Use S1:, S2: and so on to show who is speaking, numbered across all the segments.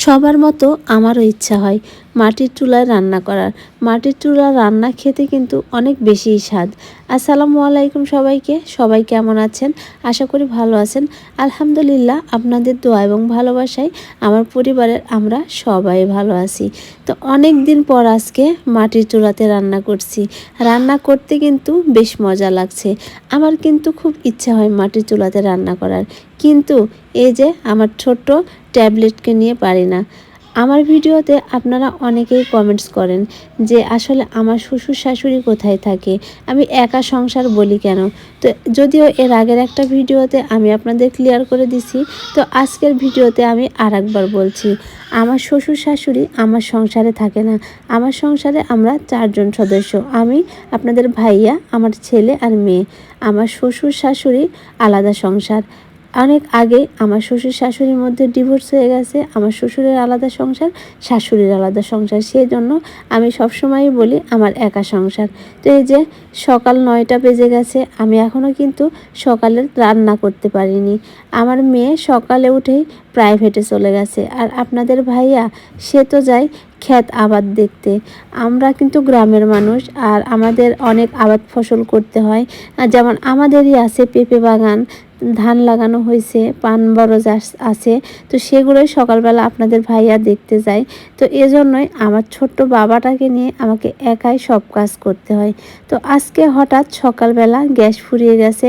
S1: সবার মতো আমারও ইচ্ছা হয় মাটির চুলায় রান্না করার। মাটির চুলার রান্না খেতে কিন্তু অনেক বেশি স্বাদ। আসসালামু আলাইকুম সবাইকে, সবাই কেমন আছেন? আশা করি ভালো আছেন। আলহামদুলিল্লাহ আপনাদের দোয়া এবং ভালোবাসায় আমার পরিবারের আমরা সবাই ভালো আছি। তো অনেক দিন পর আজকে মাটির চুলাতে রান্না করছি। রান্না করতে কিন্তু বেশ মজা লাগছে। আমার কিন্তু খুব ইচ্ছা হয় মাটির চুলাতে রান্না করার। কিন্তু এই যে আমার ছোট্ট ট্যাবলেটকে নিয়ে পারি না। আমার ভিডিওতে আপনারা অনেকেই কমেন্টস করেন যে, আসলে আমার শ্বশুর শাশুড়ি কোথায় থাকে? আমি একা সংসার বলি কেন? তো যদিও এর আগের একটা ভিডিওতে আমি আপনাদের ক্লিয়ার করে দিছি, তো আজকের ভিডিওতে আমি আর একবার বলছি, আমার শ্বশুর শাশুড়ি আমার সংসারে থাকে না। আমার সংসারে আমরা চারজন সদস্য। আমি, আপনাদের ভাইয়া, আমার ছেলে আর মেয়ে। আমার শ্বশুর শাশুড়ি আলাদা সংসার। অনেক আগে আমার শ্বশুর শাশুড়ির মধ্যে ডিভোর্স হয়ে গেছে, আমার শ্বশুরের আলাদা সংসার, শাশুড়ির আলাদা সংসার। সেই জন্য আমি সবসময়ই বলি আমার একা সংসার। তো এই যে সকাল নয়টা বেজে গেছে, আমি এখনও কিন্তু সকালের রান্না করতে পারিনি। আমার মেয়ে সকালে উঠেই প্রাইভেটে চলে গেছে। আর আপনাদের ভাইয়া, সে তো যায় ক্ষেত আবাদ দেখতে। আমরা কিন্তু গ্রামের মানুষ আর আমাদের অনেক আবাদ ফসল করতে হয়। যেমন আমাদেরই আছে পেঁপে বাগান, ধান লাগানো হয়েছে, পান বরজ আছে। তো সেগুলোই সকালবেলা আপনাদের ভাইয়া দেখতে যায়। তো এজন্যই আমার ছোট্ট বাবাটাকে নিয়ে আমাকে একাই সব কাজ করতে হয়। তো আজকে হঠাৎ সকালবেলা গ্যাস ফুরিয়ে গেছে।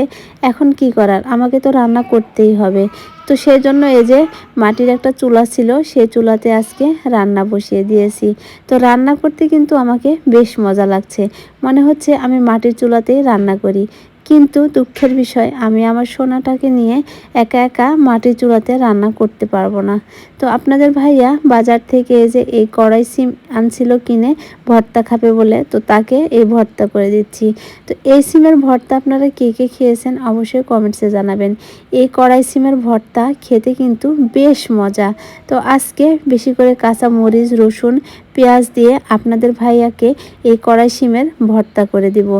S1: এখন কি করার? আমাকে তো রান্না করতেই হবে। তো সেই জন্য এই যে মাটির একটা চুলা ছিল, সেই চুলাতে আজকে রান্না বসিয়ে দিয়েছি। তো রান্না করতে কিন্তু আমাকে বেশ মজা লাগছে। মনে হচ্ছে আমি মাটির চুলাতেই রান্না করি। কিন্তু দুঃখের বিষয়, আমি আমার সোনাটাকে নিয়ে একা একা মাটির চুলাতে রান্না করতে পারব না। তো আপনাদের ভাইয়া বাজার থেকে যে এই কড়াই সিম আনছিল কিনে ভর্তা খাবে বলে, তো তাকে এই ভর্তা করে দিচ্ছি। তো এই সিমের ভর্তা আপনারা কে কে খেয়েছেন অবশ্যই কমেন্টসে জানাবেন। এই কড়াই সিমের ভর্তা খেতে কিন্তু বেশ মজা। তো আজকে বেশি করে কাঁচা মরিচ, রসুন, পেঁয়াজ দিয়ে আপনাদের ভাইয়াকে এই কড়াই সিমের ভর্তা করে দিব।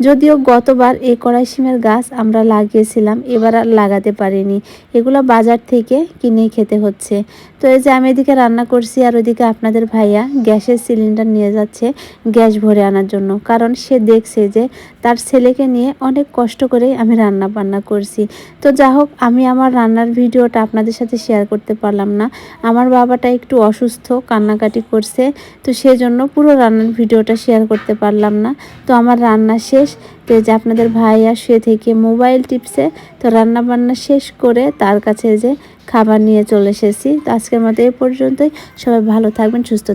S1: যদিও গতবার এই কড়াই সিমের গাছ আমরা লাগিয়েছিলাম, এবার আর লাগাতে পারিনি। এগুলো বাজার থেকে কিনে খেতে হচ্ছে। তো এই যে আমি এদিকে রান্না করছি আর ওইদিকে আপনাদের ভাইয়া গ্যাসের সিলিন্ডার নিয়ে যাচ্ছে গ্যাস ভরে আনার জন্য। কারণ সে দেখছে যে তার ছেলেকে নিয়ে অনেক কষ্ট করেই আমি রান্না বান্না করছি। তো যা হোক, আমি আমার রান্নার ভিডিওটা আপনাদের সাথে শেয়ার করতে পারলাম না। আমার বাবাটা একটু অসুস্থ, কান্নাকাটি করছে, তো সেই জন্য পুরো রান্নার ভিডিওটা শেয়ার করতে পারলাম না। তো আমার রান্না শেষ তো যে আপনাদের ভাই আর শুয়ে থেকে মোবাইল টিপসে, তো রান্না বান্না শেষ করে তার কাছে যে খাবার নিয়ে চলে এসেছি। তো আজকের মতো এ পর্যন্তই। সবাই ভালো থাকবেন, সুস্থ